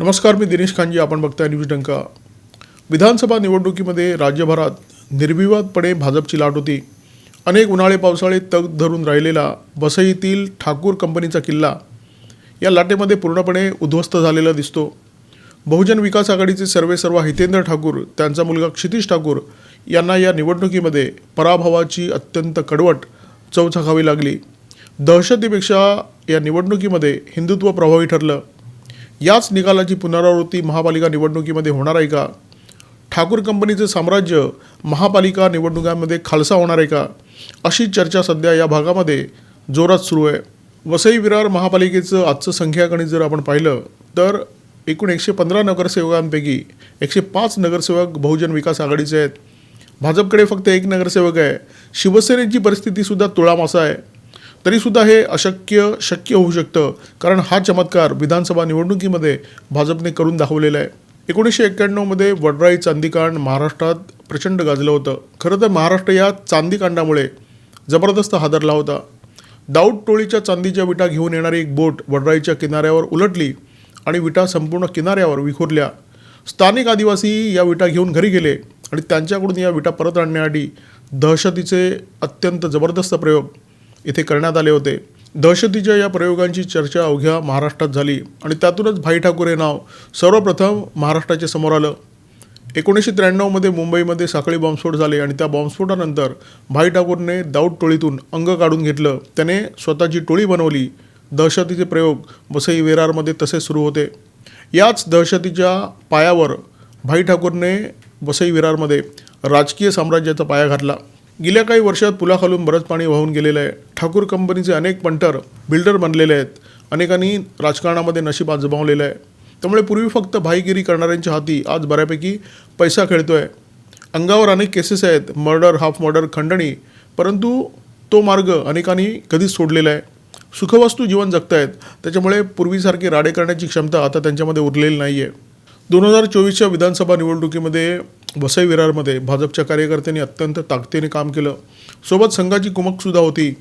नमस्कार मी दिनेश खानजी आपण बघताय न्यूज डंका. विधानसभा निवडणुकीमध्ये राज्यभरात निर्विवादपणे भाजपची लाट होती. अनेक उन्हाळे पावसाळे तग धरून राहिलेला वसईतील ठाकूर कंपनीचा किल्ला या लाटेमध्ये पूर्णपणे उद्ध्वस्त झालेला दिसतो. बहुजन विकास आघाडीचे सर्वे सर्व हितेंद्र ठाकूर त्यांचा मुलगा क्षितिश ठाकूर यांना या निवडणुकीमध्ये पराभवाची अत्यंत कडवट चवचाखावी लागली. दहशतीपेक्षा या निवडणुकीमध्ये हिंदुत्व प्रभावी ठरलं. याच निकालाची पुनरावृत्ती महापालिका निवडणुकीमध्ये होणार आहे का? ठाकूर कंपनीचे साम्राज्य महापालिका निवडणुकांमध्ये खालसा होणार आहे का? अशी चर्चा सध्या या भागामध्ये जोरात सुरू आहे. वसई विरार महापालिकेचं आजचं संख्यागणित जर आपण पाहिलं तर एकूण एकशे पंधरा नगरसेवकांपैकी एकशे पाच नगरसेवक बहुजन विकास आघाडीचे आहेत. भाजपकडे फक्त एक नगरसेवक आहे. शिवसेनेची परिस्थितीसुद्धा तुळामासा आहे. तरीसुद्धा हे अशक्य शक्य होऊ शकतं कारण हा चमत्कार विधानसभा निवडणुकीमध्ये भाजपने करून दाखवलेला आहे. एकोणीसशे एक्क्याण्णवमध्ये वडराई चांदीकांड महाराष्ट्रात प्रचंड गाजलं होतं. खरं तर महाराष्ट्र या चांदीकांडामुळे जबरदस्त हादरला होता. दाऊद टोळीच्या चांदीच्या विटा घेऊन येणारी एक बोट वडराईच्या किनाऱ्यावर उलटली आणि विटा संपूर्ण किनाऱ्यावर विखुरल्या. स्थानिक आदिवासी या विटा घेऊन घरी गेले आणि त्यांच्याकडून या विटा परत आणण्यासाठी दहशतीचे अत्यंत जबरदस्त प्रयोग इथे करण्यात आले होते. दहशतीच्या या प्रयोगांची चर्चा अवघ्या महाराष्ट्रात झाली आणि त्यातूनच भाई ठाकूर हे नाव सर्वप्रथम महाराष्ट्राच्या समोर आलं. एकोणीसशे त्र्याण्णवमध्ये मुंबईमध्ये साखळी बॉम्बस्फोट झाले आणि त्या बॉम्बस्फोटानंतर भाई ठाकूरने दाऊद टोळीतून अंग काढून घेतलं. त्याने स्वतःची टोळी बनवली. दहशतीचे प्रयोग वसई विरारमध्ये तसे सुरू होते. याच दहशतीच्या पायावर भाई ठाकूरने वसई विरारमध्ये राजकीय साम्राज्याचा पाया घातला. गेल्या काही वर्षात पुलाखालून बरंच पाणी वाहून गेलेलं आहे. ठाकूर कंपनीचे अनेक पंटर बिल्डर बनलेले आहेत. अनेकांनी राजकारणामध्ये नशीब आजमावलेलं आहे. त्यामुळे पूर्वी फक्त भाईगिरी करणाऱ्यांच्या हाती आज बऱ्यापैकी पैसा खेळतो आहे अंगावर अनेक केसेस आहेत. मर्डर हाफ मर्डर खंडणी. परंतु तो मार्ग अनेकांनी कधीच सोडलेला आहे. सुखवस्तू जीवन जगतायत. त्याच्यामुळे पूर्वीसारखी राडे करण्याची क्षमता आता त्यांच्यामध्ये उरलेली नाही आहे दोन हजार चोवीसच्या विधानसभा निवडणुकीमध्ये वसई विरारमध्ये भाजपच्या कार्यकर्त्यांनी अत्यंत ताकदीने काम केलं. सोबत संघाची कुमकसुद्धा होती.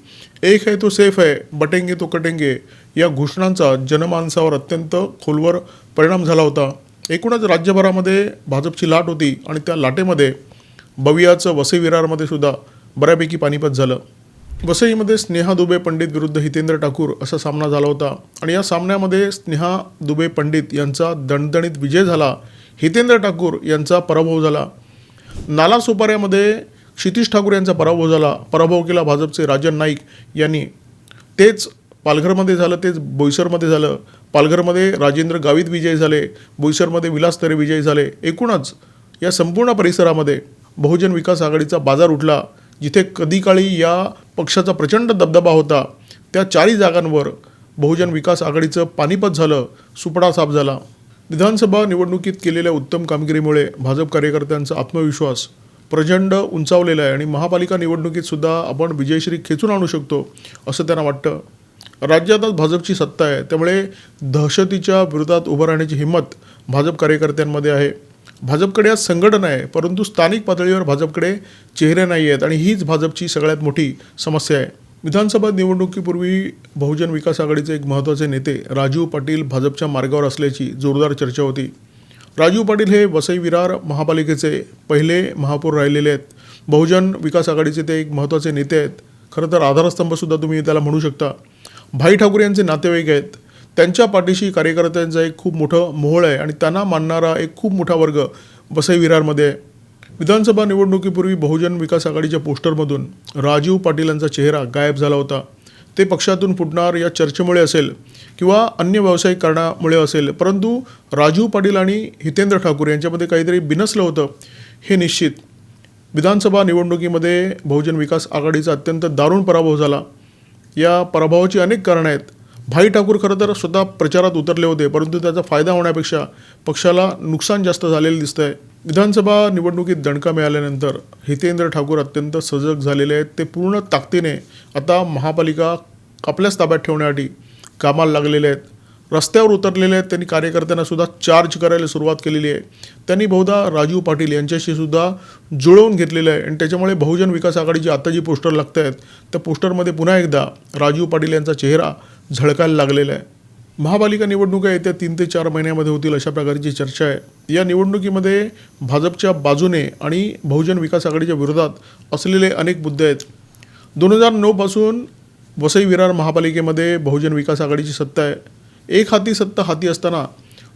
एक आहे तो सेफ आहे बटेंगे तो कटेंगे. या घोषणांचा जनमानसावर अत्यंत खोलवर परिणाम झाला होता. एकूणच राज्यभरामध्ये भाजपची लाट होती आणि त्या लाटेमध्ये बवियाचं वसई विरारमध्ये सुद्धा बऱ्यापैकी पानिपत झालं. वसईमध्ये स्नेहा दुबे पंडित विरुद्ध हितेंद्र ठाकूर असा सामना झाला होता. आणि या सामन्यामध्ये स्नेहा दुबे पंडित यांचा दणदणीत विजय झाला. हितेंद्र ठाकूर यांचा पराभव झाला. नाला सुपाऱ्यामध्ये क्षितिश ठाकूर यांचा पराभव झाला. पराभव केला भाजपचे राजन नाईक यांनी. तेच पालघरमध्ये झालं तेच बोईसरमध्ये झालं. पालघरमध्ये राजेंद्र गावित विजय झाले बोईसरमध्ये विलास तरे विजयी झाले. एकूणच या संपूर्ण परिसरामध्ये बहुजन विकास आघाडीचा बाजार उठला जिथे कधी काळी या पक्षाचा प्रचंड दबदबा होता. त्या चारही जागांवर बहुजन विकास आघाडीचं पानिपत झालं सुपडा साफ झाला. विधानसभा निवडणुकीत केलेल्या उत्तम कामगिरीमुळे भाजप कार्यकर्त्यांचा आत्मविश्वास प्रचंड उंचावलेला आहे आणि महापालिका निवडणुकीत सुद्धा आपण विजयश्री खेचून आणू शकतो असं त्यांना वाटतं. राज्यात आज भाजपची सत्ता आहे त्यामुळे दहशतीच्या विरोधात उभं राहण्याची हिंमत भाजप कार्यकर्त्यांमध्ये आहे. भाजपकडे आज संघटन आहे परंतु स्थानिक पातळीवर भाजपकडे चेहरे नाही आहेत आणि हीच भाजपची सगळ्यात मोठी समस्या आहे. विधानसभा निवडणुकीपूर्वी बहुजन विकास आघाडीचे एक महत्त्वाचे नेते राजीव पाटील भाजपच्या मार्गावर असल्याची जोरदार चर्चा होती. राजीव पाटील हे वसई विरार महापालिकेचे पहिले महापौर राहिलेले आहेत. बहुजन विकास आघाडीचे ते एक महत्त्वाचे नेते आहेत. खरं तर आधारस्तंभसुद्धा तुम्ही त्याला म्हणू शकता. भाई ठाकूर यांचे नातेवाईक आहेत. त्यांच्या पाठीशी कार्यकर्त्यांचा एक खूप मोठं मोहळ आहे आणि त्यांना मानणारा एक खूप मोठा वर्ग वसई विरारमध्ये आहे. विधानसभा निवडणुकीपूर्वी बहुजन विकास आघाडीच्या पोस्टरमधून राजीव पाटील यांचा चेहरा गायब झाला होता. ते पक्षातून फुटणार या चर्चेमुळे असेल किंवा अन्य व्यावसायिक कारणामुळे असेल परंतु राजीव पाटील आणि हितेंद्र ठाकूर यांच्यामध्ये काहीतरी बिनसलं होतं हे निश्चित. विधानसभा निवडणुकीमध्ये बहुजन विकास आघाडीचा अत्यंत दारुण पराभव झाला. या पराभवाची अनेक कारणं आहेत. भाई ठाकूर खरं तर स्वतः प्रचारात उतरले होते परंतु त्याचा फायदा होण्यापेक्षा पक्षाला नुकसान जास्त झालेलं दिसतं आहे विधानसभा निवडणुकीत दणका मिळाल्यानंतर हितेंद्र ठाकूर अत्यंत सजग झालेले आहेत. ते पूर्ण ताकदीने आता महापालिका आपल्याच ताब्यात ठेवण्यासाठी कामाला लागलेले आहेत. रस्त्यावर उतरलेले आहेत. त्यांनी कार्यकर्त्यांना सुद्धा चार्ज करायला सुरुवात केलेली आहे. त्यांनी बहुधा राजीव पाटील यांच्याशी सुद्धा जुळवून घेतलेलं आहे. आणि त्याच्यामुळे बहुजन विकास आघाडीची आता जी पोस्टर लागत आहेत त्या पोस्टरमध्ये पुन्हा एकदा राजीव पाटील यांचा चेहरा झळकायला लागलेलं आहे. महापालिका निवडणुका येत्या तीन ते चार महिन्यामध्ये होतील अशा प्रकारची चर्चा आहे. या निवडणुकीमध्ये भाजपच्या बाजूने आणि बहुजन विकास आघाडीच्या विरोधात असलेले अनेक मुद्दे आहेत. दोन हजार नऊपासून वसई विरार महापालिकेमध्ये बहुजन विकास आघाडीची सत्ता आहे. एक हाती सत्ता हाती असताना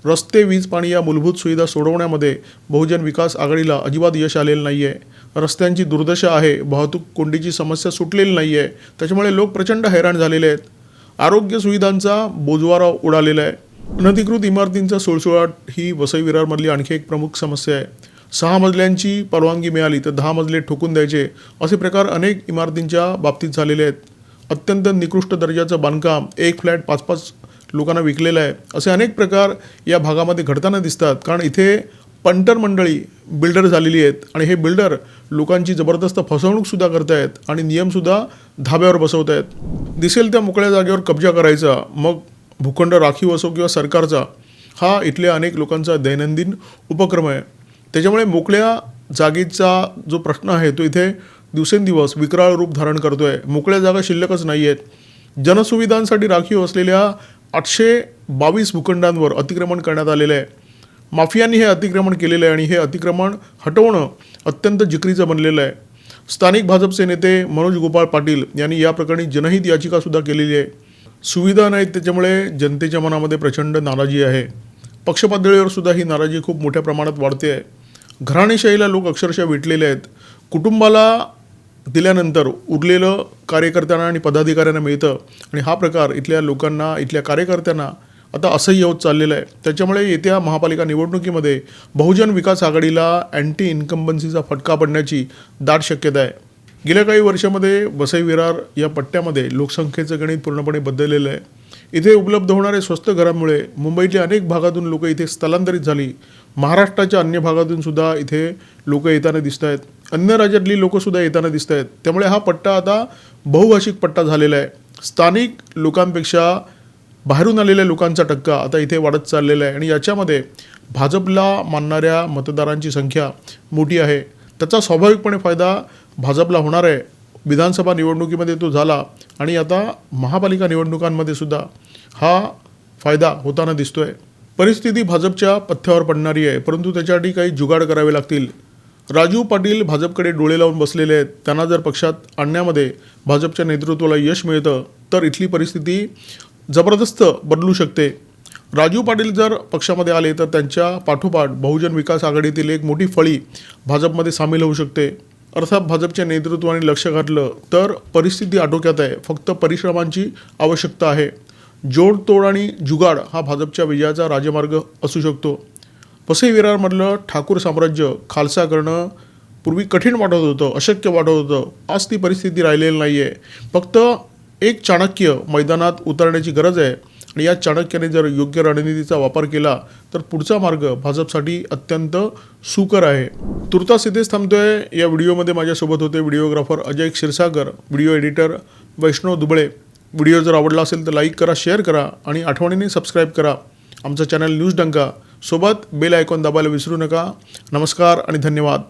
रस्ते वीज पाणी या मूलभूत सुविधा सोडवण्यामध्ये बहुजन विकास आघाडीला अजिबात यश आलेलं नाही आहे रस्त्यांची दुर्दशा आहे वाहतूक कोंडीची समस्या सुटलेली नाही आहे त्याच्यामुळे लोक प्रचंड हैराण झालेले आहेत. आरोग्य सुविधांचा बोजवारा उडालेला आहे. अनधिकृत इमारतींचा सोळसोळाट ही वसई विरारमधली आणखी एक प्रमुख समस्या आहे. सहा मजल्यांची परवानगी मिळाली तर दहा मजले ठोकून द्यायचे असे प्रकार अनेक इमारतींच्या बाबतीत झालेले आहेत. अत्यंत निकृष्ट दर्जाचं बांधकाम एक फ्लॅट पाच पाच लोकांना विकलेलं आहे. असे अनेक प्रकार या भागामध्ये घडताना दिसतात. कारण इथे पंटर मंडळी बिल्डर झालेली आहेत आणि हे बिल्डर लोकांची जबरदस्त फसवणूकसुद्धा करतायत आणि नियमसुद्धा धाब्यावर बसवत आहेत. दिसेल त्या मोकळ्या जागेवर कब्जा करायचा मग भूखंड राखीव असो किंवा सरकारचा हा इथल्या अनेक लोकांचा दैनंदिन उपक्रम आहे. त्याच्यामुळे मोकळ्या जागेचा जो प्रश्न आहे तो इथे दिवसेंदिवस विकराळ रूप धारण करतो आहे मोकळ्या जागा शिल्लकच नाही आहेत जनसुविधांसाठी राखीव असलेल्या आठशे बावीस भूखंडांवर अतिक्रमण करण्यात आलेलं आहे. माफियांनी हे अतिक्रमण केलेलं आहे आणि हे अतिक्रमण हटवणं अत्यंत जिकरीचं बनलेलं आहे. स्थानिक भाजपचे नेते मनोज गोपाळ पाटील यांनी या प्रकरणी जनहित याचिकासुद्धा केलेली आहे. सुविधा नाहीत त्याच्यामुळे जनतेच्या मनामध्ये प्रचंड नाराजी आहे. पक्षपातळीवर सुद्धा ही नाराजी खूप मोठ्या प्रमाणात वाढते आहे. घराणेशाहीला लोक अक्षरशः विटलेले आहेत. कुटुंबाला दिल्यानंतर उरलेलं कार्यकर्त्यांना आणि पदाधिकाऱ्यांना मिळतं आणि हा प्रकार इथल्या लोकांना इथल्या कार्यकर्त्यांना आता असंही होत चाललेलं आहे. त्याच्यामुळे येत्या महापालिका निवडणुकीमध्ये बहुजन विकास आघाडीला अँटी इन्कम्बन्सीचा फटका पडण्याची दाट शक्यता आहे. गेल्या काही वर्षामध्ये वसई विरार या पट्ट्यामध्ये लोकसंख्येचं गणित पूर्णपणे बदललेलं आहे. इथे उपलब्ध होणारे स्वस्त घरांमुळे मुंबईतल्या अनेक भागातून लोक इथे स्थलांतरित झाली. महाराष्ट्राच्या अन्य भागातून सुद्धा इथे लोक येताना दिसत आहेत. अन्य राज्यातली लोकंसुद्धा येताना दिसत आहेत. त्यामुळे हा पट्टा आता बहुभाषिक पट्टा झालेला आहे. स्थानिक लोकांपेक्षा बाहेरून आलेल्या लोकांचा टक्का आता इथे वाढत चाललेला आहे. आणि याच्यामध्ये भाजपला मानणाऱ्या मतदारांची संख्या मोठी आहे. त्याचा स्वाभाविकपणे फायदा भाजपला होणार आहे. विधानसभा निवडणुकीमध्ये तो झाला आणि आता महापालिका निवडणुकांमध्ये सुद्धा हा फायदा होताना दिसतोय. परिस्थिती भाजपच्या पथ्यावर पडणारी आहे. परंतु त्याच्यासाठी काही जुगाड करावे लागतील. राजू पाटील भाजपकडे डोळे लावून बसलेले आहेत. त्यांना जर पक्षात आणण्यामध्ये भाजपच्या नेतृत्वाला यश मिळतं तर इथली परिस्थिती जबरदस्त बदलू शकते. राजू पाटील जर पक्षामध्ये आले तर त्यांच्या पाठोपाठ बहुजन विकास आघाडीतील एक मोठी फळी भाजपमध्ये सामील होऊ शकते. अर्थात भाजपच्या नेतृत्वाने लक्ष घातलं तर परिस्थिती आटोक्यात आहे. फक्त परिश्रमांची आवश्यकता आहे. जोडतोड आणि जुगाड हा भाजपच्या विजयाचा राजमार्ग असू शकतो. वसई विरारमधलं ठाकूर साम्राज्य खालसा करणं पूर्वी कठीण वाटत होतं अशक्य वाटत होतं. आज ती परिस्थिती राहिलेली नाही आहे फक्त एक चाणक्य मैदानात उतरण्याची गरज आहे आणि या चाणक्याने जर योग्य रणनीतीचा वापर केला तर पुढचा मार्ग भाजपसाठी अत्यंत सुकर आहे. तुर्तास इथेच थांबतोय. या व्हिडिओमध्ये माझ्यासोबत होते videographer Ajay Kshirsagar video editor Vaishnav Dubale. Video जर आवडला असेल तर लाईक करा शेअर करा आणि आठवणीने सबस्क्राईब करा. आमचं चॅनल न्यूज डंका सोबत बेल आयकॉन दाबायला विसरू नका. नमस्कार आणि धन्यवाद.